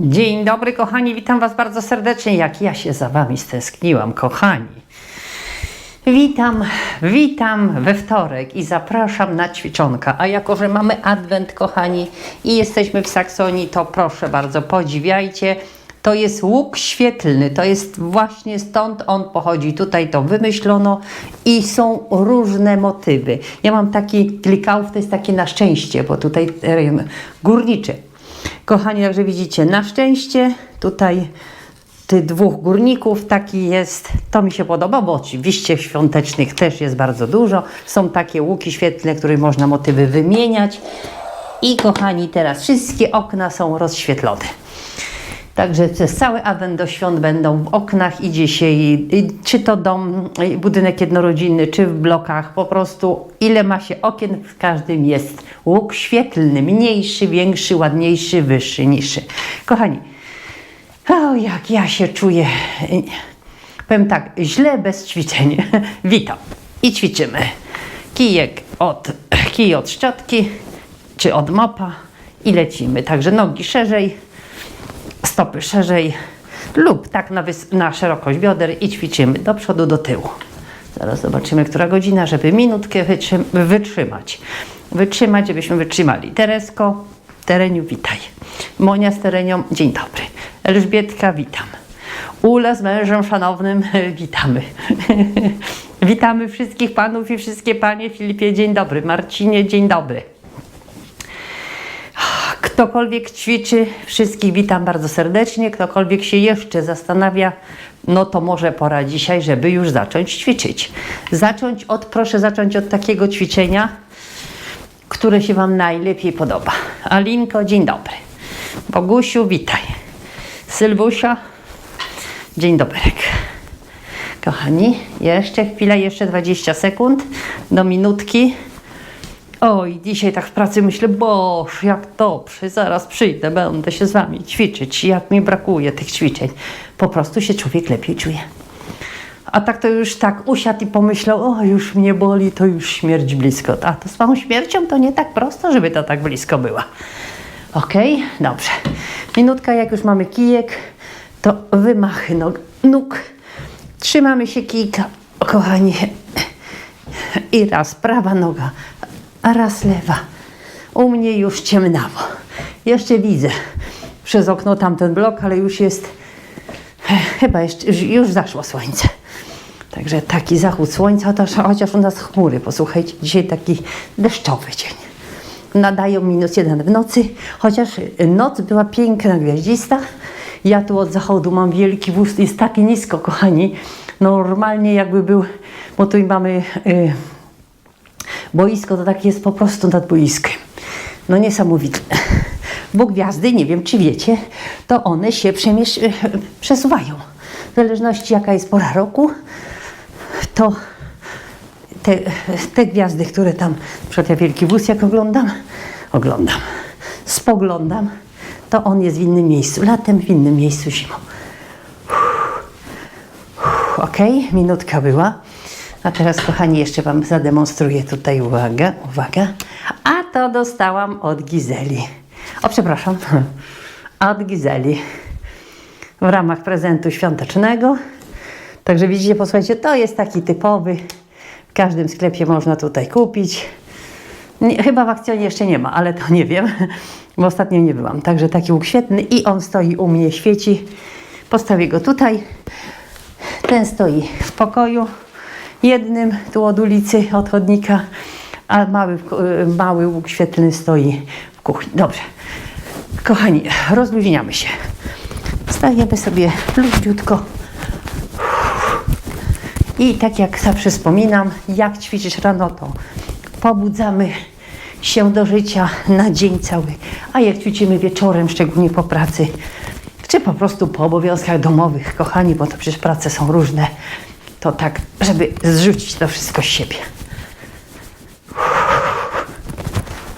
Dzień dobry, kochani, witam Was bardzo serdecznie. Jak ja się za Wami stęskniłam, kochani. Witam, witam we wtorek i zapraszam na ćwiczonka. A jako, że mamy adwent, kochani, i jesteśmy w Saksonii, to proszę bardzo, podziwiajcie. To jest łuk świetlny, to jest właśnie stąd on pochodzi. Tutaj to wymyślono i są różne motywy. Ja mam taki klikałów, to jest takie na szczęście, bo tutaj górniczy. Kochani, także widzicie, na szczęście tutaj tych dwóch górników taki jest. To mi się podoba, bo oczywiście świątecznych też jest bardzo dużo. Są takie łuki świetlne, które można motywy wymieniać. I kochani, teraz wszystkie okna są rozświetlone. Także cały adwent do świąt będą w oknach i dzisiaj, czy to dom, budynek jednorodzinny, czy w blokach, po prostu ile ma się okien, w każdym jest łuk świetlny, mniejszy, większy, ładniejszy, wyższy, niższy. Kochani, o jak ja się czuję, powiem tak, źle bez ćwiczeń. Witam i ćwiczymy. Kijek od, kij od szczotki, czy od mopa i lecimy. Także nogi szerzej, stopy szerzej lub tak na, na szerokość bioder i ćwiczymy do przodu, do tyłu. Zaraz zobaczymy, która godzina, żeby minutkę wytrzym- wytrzymać. Wytrzymać, żebyśmy wytrzymali. Teresko, Tereniu, witaj. Monia z Terenią, dzień dobry. Elżbietka, witam. Ula z mężem szanownym, witamy. witamy wszystkich panów i wszystkie panie. Filipie, dzień dobry. Marcinie, dzień dobry. Ktokolwiek ćwiczy, wszystkich witam bardzo serdecznie. Ktokolwiek się jeszcze zastanawia, no to może pora dzisiaj, żeby już zacząć ćwiczyć. Zacząć od, proszę zacząć od takiego ćwiczenia, które się Wam najlepiej podoba. Alinko, dzień dobry. Bogusiu, witaj. Sylwusia, dzień dobry. Kochani, jeszcze chwila, jeszcze 20 sekund do minutki. Oj, dzisiaj tak w pracy myślę, boż, jak dobrze, zaraz przyjdę, będę się z wami ćwiczyć, jak mi brakuje tych ćwiczeń. Po prostu się człowiek lepiej czuje. A tak to już tak usiadł i pomyślał, o już mnie boli, to już śmierć blisko. A to z tą śmiercią to nie tak prosto, żeby to tak blisko była. Okej, dobrze. Minutka, jak już mamy kijek, to wymachy nóg. nóg. Trzymamy się kijka, kochani. I raz prawa noga, a raz lewa. U mnie już ciemnawo. Jeszcze widzę przez okno tamten blok, ale już jest, chyba jeszcze, już, zaszło słońce. Także taki zachód słońca, chociaż, chociaż u nas chmury, posłuchajcie, dzisiaj taki deszczowy dzień. Nadają minus jeden w nocy, chociaż noc była piękna, gwiaździsta. Ja tu od zachodu mam wielki wóz, jest taki nisko, kochani. Normalnie jakby był, bo tu mamy y, boisko, to takie jest po prostu nad boiskiem. No niesamowite. Bo gwiazdy, nie wiem czy wiecie, to one się y, przesuwają. W zależności jaka jest pora roku, to te, te gwiazdy, które tam, na przykład ja Wielki Wóz jak oglądam, oglądam, spoglądam, to on jest w innym miejscu, latem w innym miejscu zimą. Ok, minutka była. A teraz, kochani, jeszcze Wam zademonstruję tutaj, uwaga, uwaga. A to dostałam od Gizeli. O, przepraszam, od Gizeli. W ramach prezentu świątecznego. Także widzicie, posłuchajcie, to jest taki typowy. W każdym sklepie można tutaj kupić. Nie, chyba w akcjonie jeszcze nie ma, ale to nie wiem, bo ostatnio nie byłam. Także taki łuk świetny i on stoi u mnie, świeci. Postawię go tutaj. Ten stoi w pokoju jednym, tu od ulicy, od chodnika, a mały, y, mały łuk świetlny stoi w kuchni. Dobrze. Kochani, rozluźniamy się. Stajemy sobie luźniutko. I tak jak zawsze wspominam, jak ćwiczysz rano, to pobudzamy się do życia na dzień cały. A jak ćwiczymy wieczorem, szczególnie po pracy, czy po prostu po obowiązkach domowych, kochani, bo to przecież prace są różne, to tak, żeby zrzucić to wszystko z siebie.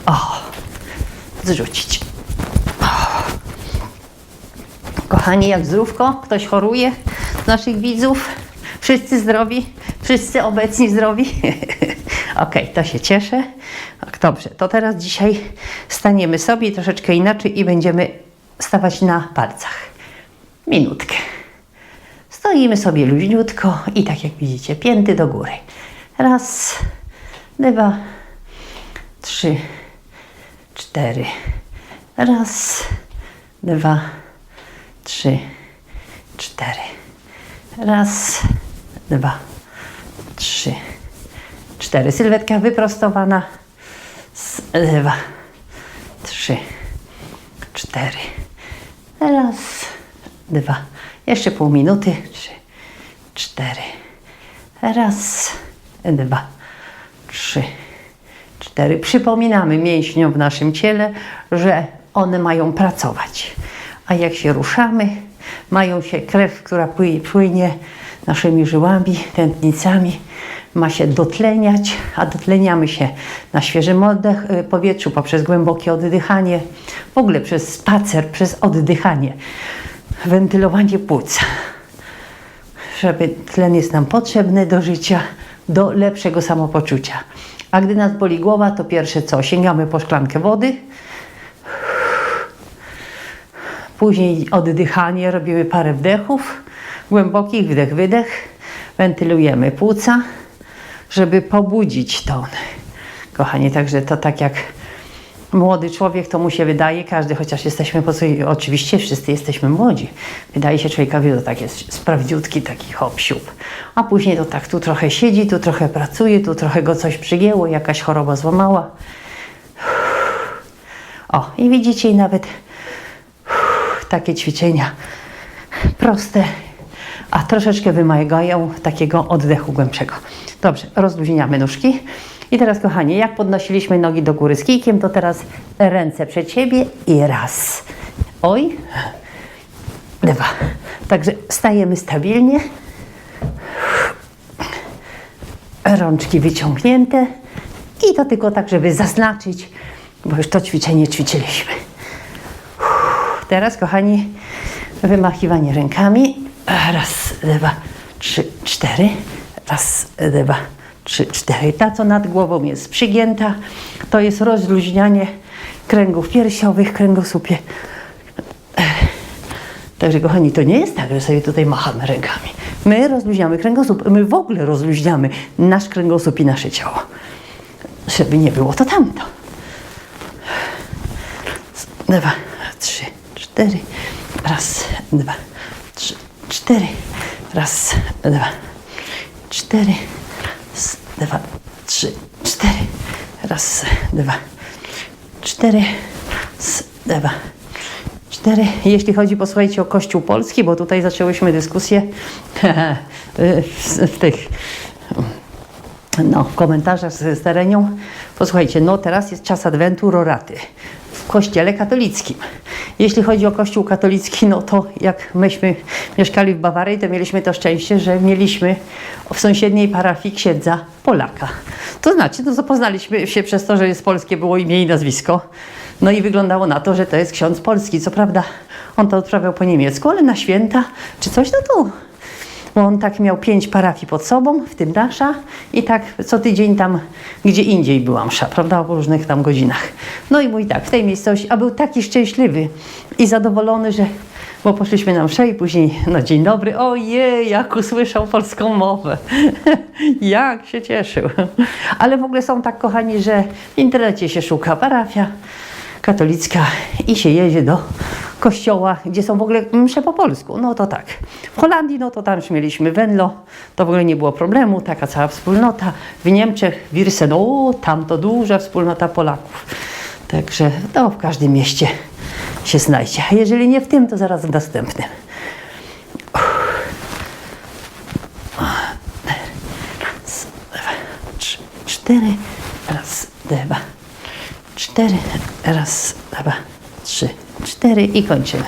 O, zrzucić. Kochani, jak zdrówko? Ktoś choruje z naszych widzów? Wszyscy zdrowi? Wszyscy obecni zdrowi? Okej, to się cieszę. Tak, dobrze, to teraz dzisiaj staniemy sobie troszeczkę inaczej i będziemy stawać na palcach. Minutkę. Stoimy sobie luźniutko i tak jak widzicie, pięty do góry. Raz, dwa, trzy, cztery. Raz, dwa, trzy, cztery. Raz, dwa, trzy, cztery. Sylwetka wyprostowana. S- Dwa, trzy, cztery. Raz, dwa. Jeszcze pół minuty. Trzy, cztery. Raz, dwa, trzy, cztery. Przypominamy mięśniom w naszym ciele, że one mają pracować. A jak się ruszamy, mają się krew, która pły- płynie naszymi żyłami, tętnicami, ma się dotleniać, a dotleniamy się na świeżym oddech, y, powietrzu poprzez głębokie oddychanie, w ogóle przez spacer, przez oddychanie, wentylowanie płuc żeby tlen jest nam potrzebny do życia, do lepszego samopoczucia. A gdy nas boli głowa, to pierwsze co? Sięgamy po szklankę wody. Później oddychanie, robimy parę wdechów, głębokich wdech, wydech. Wentylujemy płuca, żeby pobudzić ton. Kochani, także to tak jak młody człowiek, to mu się wydaje, każdy, chociaż jesteśmy po sobie, oczywiście wszyscy jesteśmy młodzi. Wydaje się człowiekowi, że tak jest sprawdziutki taki hop siup. A później to tak tu trochę siedzi, tu trochę pracuje, tu trochę go coś przygięło, jakaś choroba złamała. O, i widzicie, i nawet takie ćwiczenia proste, a troszeczkę wymagają takiego oddechu głębszego. Dobrze, rozluźniamy nóżki. I teraz, kochani, jak podnosiliśmy nogi do góry z kijkiem, to teraz ręce przed siebie i raz. Oj, dwa. Także stajemy stabilnie. Rączki wyciągnięte. I to tylko tak, żeby zaznaczyć, bo już to ćwiczenie ćwiczyliśmy. Teraz, kochani, wymachiwanie rękami. Raz, dwa, trzy, cztery. Raz, dwa, trzy, cztery. Ta, co nad głową jest przygięta, to jest rozluźnianie kręgów piersiowych, kręgosłupie. Także, kochani, to nie jest tak, że sobie tutaj machamy rękami. My rozluźniamy kręgosłup, my w ogóle rozluźniamy nasz kręgosłup i nasze ciało. Żeby nie było to tamto dwa, trzy, cztery. Raz, dwa, cztery. Raz, dwa, cztery. Raz, dwa, trzy, cztery. Raz, dwa, cztery. Raz, dwa, cztery. Jeśli chodzi, posłuchajcie, o Kościół Polski, bo tutaj zaczęłyśmy dyskusję w, w tych no, komentarzach z, z terenią. Posłuchajcie, no teraz jest czas Adwentu Roraty kościele katolickim. Jeśli chodzi o kościół katolicki, no to jak myśmy mieszkali w Bawarii, to mieliśmy to szczęście, że mieliśmy w sąsiedniej parafii księdza Polaka. To znaczy, no zapoznaliśmy się przez to, że jest polskie, było imię i nazwisko. No i wyglądało na to, że to jest ksiądz polski. Co prawda on to odprawiał po niemiecku, ale na święta czy coś, no to bo on tak miał pięć parafii pod sobą, w tym nasza i tak co tydzień tam gdzie indziej była msza, prawda, o różnych tam godzinach. No i mój tak, w tej miejscowości, a był taki szczęśliwy i zadowolony, że bo poszliśmy na mszę i później, no dzień dobry, ojej, jak usłyszał polską mowę. jak się cieszył. Ale w ogóle są tak kochani, że w internecie się szuka parafia katolicka i się jedzie do kościoła, gdzie są w ogóle msze po polsku. No to tak. W Holandii, no to tam już mieliśmy Venlo, to w ogóle nie było problemu, taka cała wspólnota. W Niemczech, Wirsen, o, tam to duża wspólnota Polaków. Także to w każdym mieście się znajdzie. A jeżeli nie w tym, to zaraz w następnym. Raz, dwa, trzy, cztery. Raz, dwa, cztery. Raz, dwa, trzy, cztery i kończymy.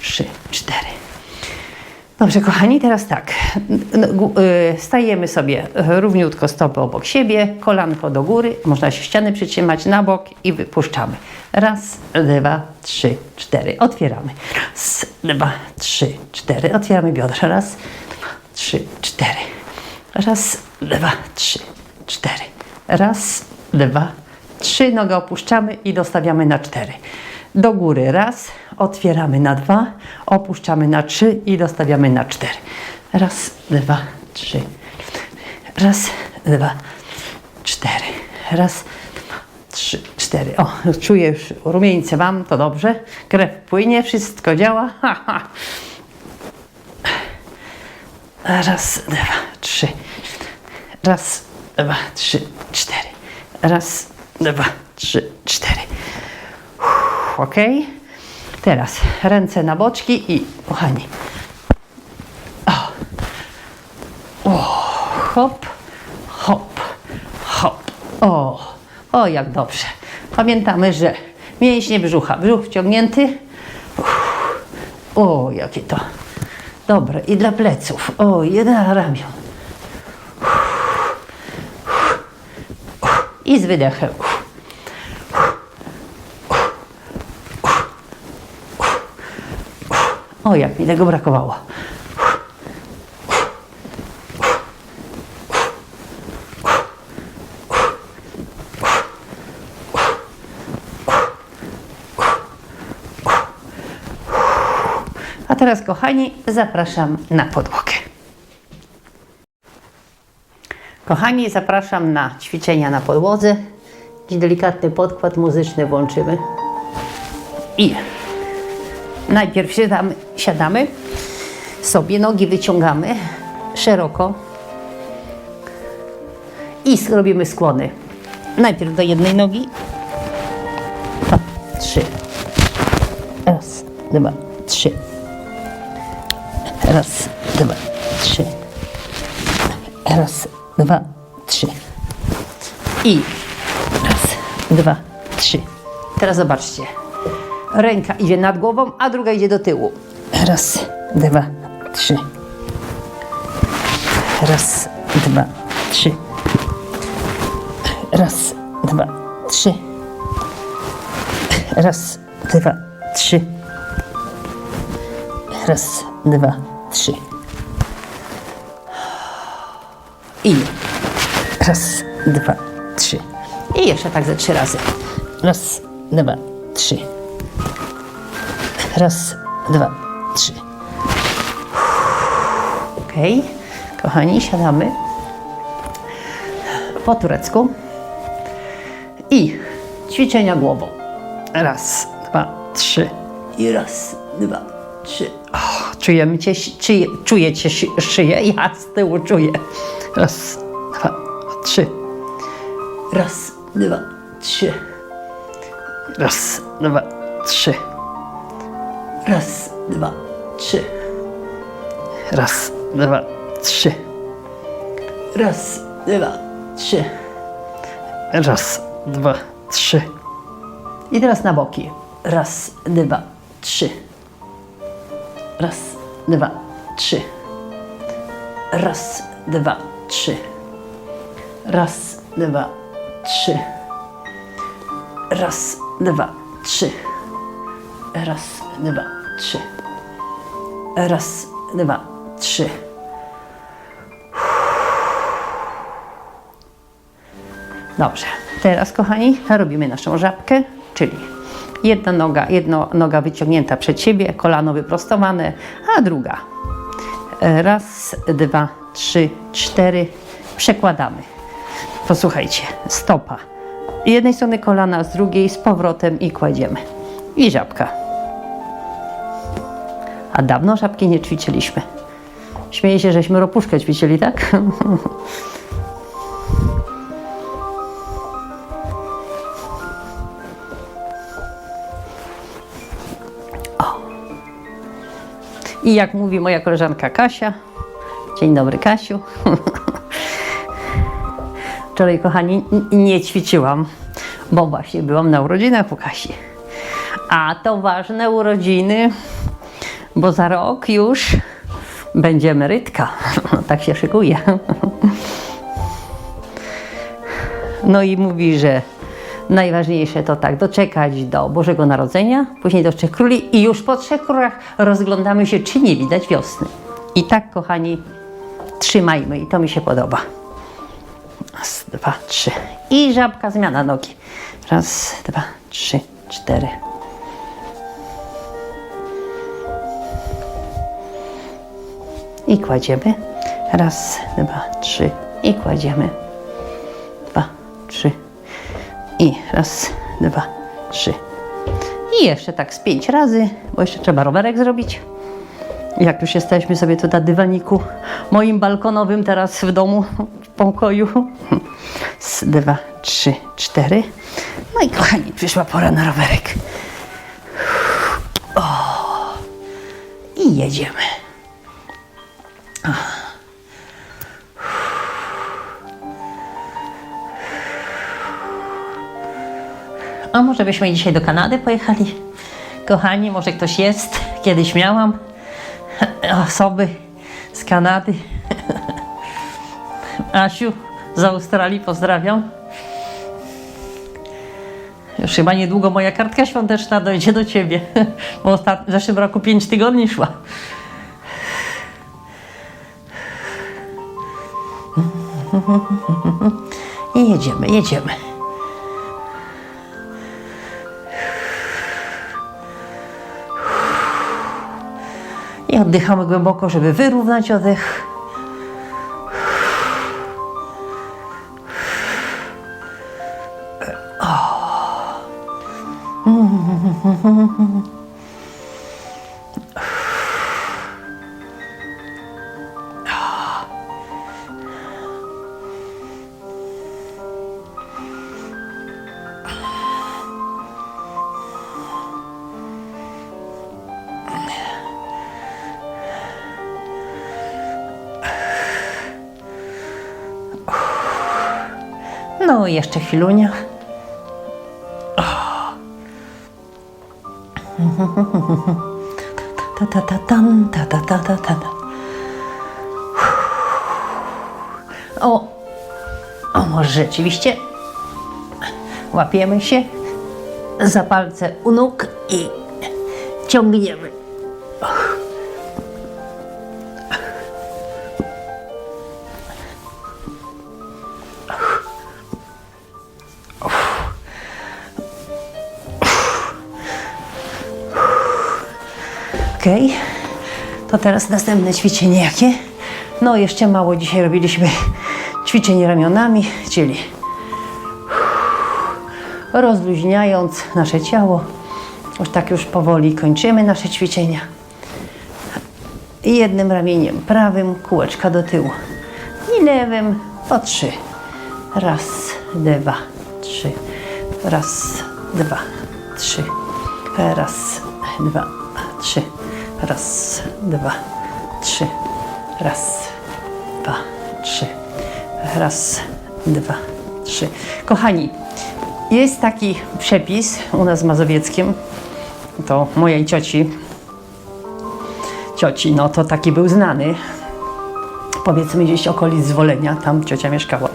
Trzy, cztery. Dobrze, kochani, teraz tak. No, y, Stajemy sobie równiutko stopy obok siebie, kolanko do góry, można się ściany przytrzymać na bok i wypuszczamy. Raz, dwa, trzy, cztery. Otwieramy. Raz, dwa, trzy, cztery. Otwieramy biodra. Raz, dwa, trzy, cztery. Raz, dwa, trzy, cztery. Raz, dwa, trzy. Nogę opuszczamy i dostawiamy na cztery. Do góry. Raz, otwieramy na dwa, opuszczamy na trzy i dostawiamy na cztery. Raz, dwa, trzy. Raz, dwa, cztery. Raz, dwa, trzy, cztery. O, czuję już rumieńce mam, to dobrze. Krew płynie, wszystko działa. Ha, ha. Raz, dwa, trzy. Raz, dwa, trzy, cztery. Raz, dwa, trzy, cztery. Uff, Ok. Teraz ręce na boczki i kochani. O. o. Hop, hop, hop. O. O, jak dobrze. Pamiętamy, że mięśnie brzucha, brzuch wciągnięty. Uff. O, jakie to dobre. I dla pleców. O, dla ramion. I z wydechem. O, jak mi tego brakowało. A teraz, kochani, zapraszam na podłogę. Kochani, zapraszam na ćwiczenia na podłodze. Dziś delikatny podkład muzyczny włączymy. I najpierw siadamy, siadamy sobie, nogi wyciągamy szeroko i robimy skłony. Najpierw do jednej nogi. Dwa, trzy. Raz, dwa, trzy. Raz, dwa, trzy. Raz, dwa, trzy. I raz, dwa, trzy. Teraz zobaczcie. Ręka idzie nad głową, a druga idzie do tyłu. Raz, dwa, trzy. Raz, dwa, trzy. Raz, dwa, trzy. Raz, dwa, trzy. Raz, dwa, trzy. I raz, dwa, trzy. I jeszcze tak ze trzy razy. Raz, dwa, trzy. Raz, dwa, trzy. Okej, kochani, siadamy po turecku i ćwiczenia głową. Raz, dwa, trzy. I raz, dwa, trzy. O, czujemy cię, czyje, czujecie szy- szyję? Ja z tyłu czuję. Raz, dwa, trzy. Raz, dwa, trzy. Raz, dwa, trzy. Raz, dwa, trzy. Raz, dwa, trzy. Raz, dwa, trzy. Raz, dwa, trzy. I teraz na boki. Raz, dwa, trzy. Raz, dwa, trzy. Raz, dwa, trzy. Raz, dwa, trzy. Raz, dwa, trzy. Raz, dwa, trzy. Raz, dwa, trzy. Dobrze. Teraz, kochani, robimy naszą żabkę, czyli jedna noga, jedna noga wyciągnięta przed siebie, kolano wyprostowane, a druga. Raz, dwa, trzy, cztery. Przekładamy. Posłuchajcie, stopa. Z jednej strony kolana, z drugiej z powrotem i kładziemy. I żabka. A dawno żabki nie ćwiczyliśmy. Śmieję się, żeśmy ropuszkę ćwiczyli, tak? I jak mówi moja koleżanka Kasia, dzień dobry Kasiu. Wczoraj, kochani, nie ćwiczyłam, bo właśnie byłam na urodzinach u Kasi. A to ważne urodziny, bo za rok już będzie emerytka. tak się szykuje. No i mówi, że najważniejsze to tak, doczekać do Bożego Narodzenia, później do Trzech Króli i już po Trzech Królach rozglądamy się, czy nie widać wiosny. I tak, kochani, trzymajmy i to mi się podoba. Raz, dwa, trzy. I żabka, zmiana nogi. Raz, dwa, trzy, cztery. I kładziemy. Raz, dwa, trzy i kładziemy. Dwa, trzy i raz, dwa, trzy. I jeszcze tak z pięć razy, bo jeszcze trzeba rowerek zrobić. Jak już jesteśmy sobie tu na dywaniku moim balkonowym teraz w domu, w pokoju. Z dwa, trzy, cztery. No i kochani, przyszła pora na rowerek. O. I jedziemy. A może byśmy dzisiaj do Kanady pojechali? Kochani, może ktoś jest? Kiedyś miałam osoby z Kanady. Asiu z Australii pozdrawiam. Już chyba niedługo moja kartka świąteczna dojdzie do ciebie. Bo w zeszłym roku 5 tygodni szła. I jedziemy, jedziemy. I oddychamy głęboko, żeby wyrównać oddech. I jeszcze chwilunia. Ta ta ta tam, ta ta ta ta ta. O, o może rzeczywiście łapiemy się za palce u nóg i ciągniemy. Okej, to teraz następne ćwiczenie jakie? No jeszcze mało dzisiaj robiliśmy ćwiczeń ramionami, czyli rozluźniając nasze ciało. Już tak już powoli kończymy nasze ćwiczenia. Jednym ramieniem prawym kółeczka do tyłu i lewym po trzy. Raz, dwa, trzy. Raz, dwa, trzy. Raz, dwa, trzy. Raz, dwa, trzy. Raz, dwa, trzy. Raz, dwa, trzy. Kochani, jest taki przepis u nas w Mazowieckiem. To mojej cioci. Cioci, no to taki był znany. Powiedzmy gdzieś okolic Zwolenia, tam ciocia mieszkała.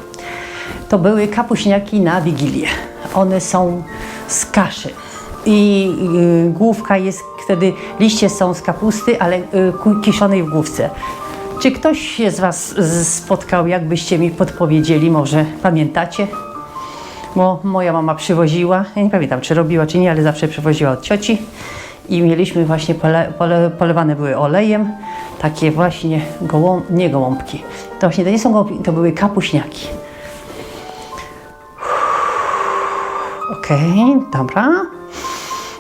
To były kapuśniaki na Wigilię. One są z kaszy. I y, główka jest wtedy, liście są z kapusty, ale y, kiszonej w główce. Czy ktoś się z Was spotkał, jakbyście mi podpowiedzieli, może pamiętacie? Bo moja mama przywoziła, ja nie pamiętam czy robiła czy nie, ale zawsze przywoziła od cioci i mieliśmy właśnie pole, pole, polewane były olejem, takie właśnie gołą, nie gołąbki. To właśnie to nie są gołąbki, to były kapuśniaki. Okej, dobra.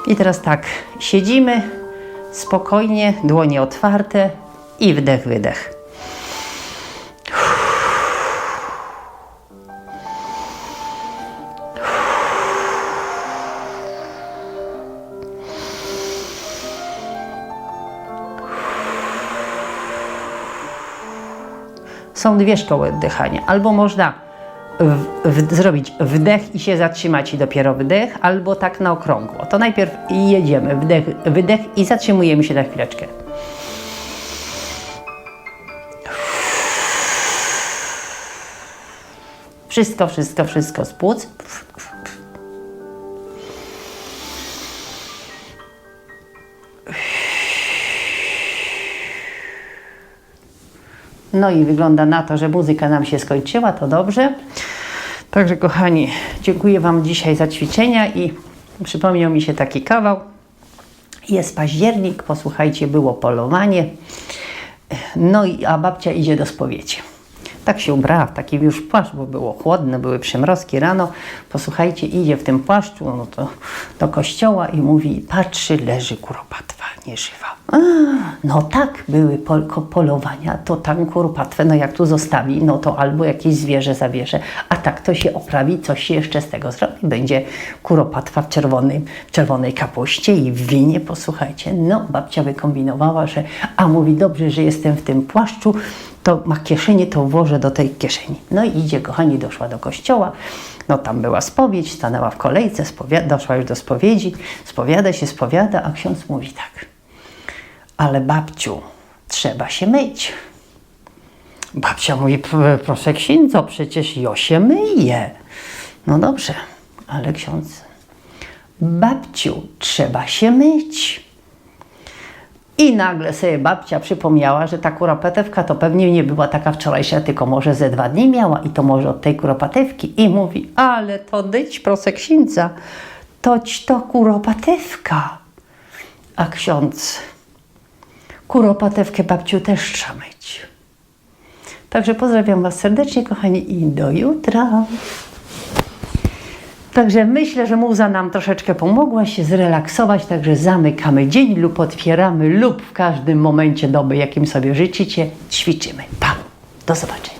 I teraz tak, siedzimy spokojnie, dłonie otwarte i wdech, wydech. Są dwie szkoły oddychania. Albo można w, w, zrobić wdech i się zatrzymać i dopiero wdech, albo tak na okrągło. To najpierw jedziemy, wdech, wydech i zatrzymujemy się na chwileczkę. Wszystko, wszystko, wszystko z płuc. No i wygląda na to, że muzyka nam się skończyła, to dobrze. Także kochani, dziękuję Wam dzisiaj za ćwiczenia i przypomniał mi się taki kawał. Jest październik, posłuchajcie, było polowanie. No i a babcia idzie do spowiedzi. Tak się ubrała w taki już płaszcz, bo było chłodne, były przymrozki rano. Posłuchajcie, idzie w tym płaszczu no to, do kościoła i mówi, patrzy, leży kuropatwa, nieżywa. A, no tak, były pol, polowania, to tam kuropatwę, no jak tu zostawi, no to albo jakieś zwierzę zabierze, a tak to się oprawi, coś się jeszcze z tego zrobi. Będzie kuropatwa w, czerwonym, w czerwonej kapuście i w winie, posłuchajcie. No, babcia wykombinowała, że, a mówi, dobrze, że jestem w tym płaszczu, to ma kieszenie, to włożę do tej kieszeni. No i idzie, kochani, doszła do kościoła. No tam była spowiedź, stanęła w kolejce, doszła już do spowiedzi, spowiada się, spowiada, a ksiądz mówi tak. Ale babciu, trzeba się myć. Babcia mówi, "P- proszę księdza, przecież ja się myję. No dobrze, ale ksiądz, babciu, trzeba się myć. I nagle sobie babcia przypomniała, że ta kuropatewka to pewnie nie była taka wczorajsza, tylko może ze dwa dni miała i to może od tej kuropatewki. I mówi, ale to dyć, proszę księdza, toć to kuropatewka. A ksiądz, kuropatewkę babciu też trzeba myć. Także pozdrawiam Was serdecznie, kochani, i do jutra. Także myślę, że muza nam troszeczkę pomogła się zrelaksować, także zamykamy dzień lub otwieramy lub w każdym momencie doby, jakim sobie życzycie, ćwiczymy. Pa! Do zobaczenia.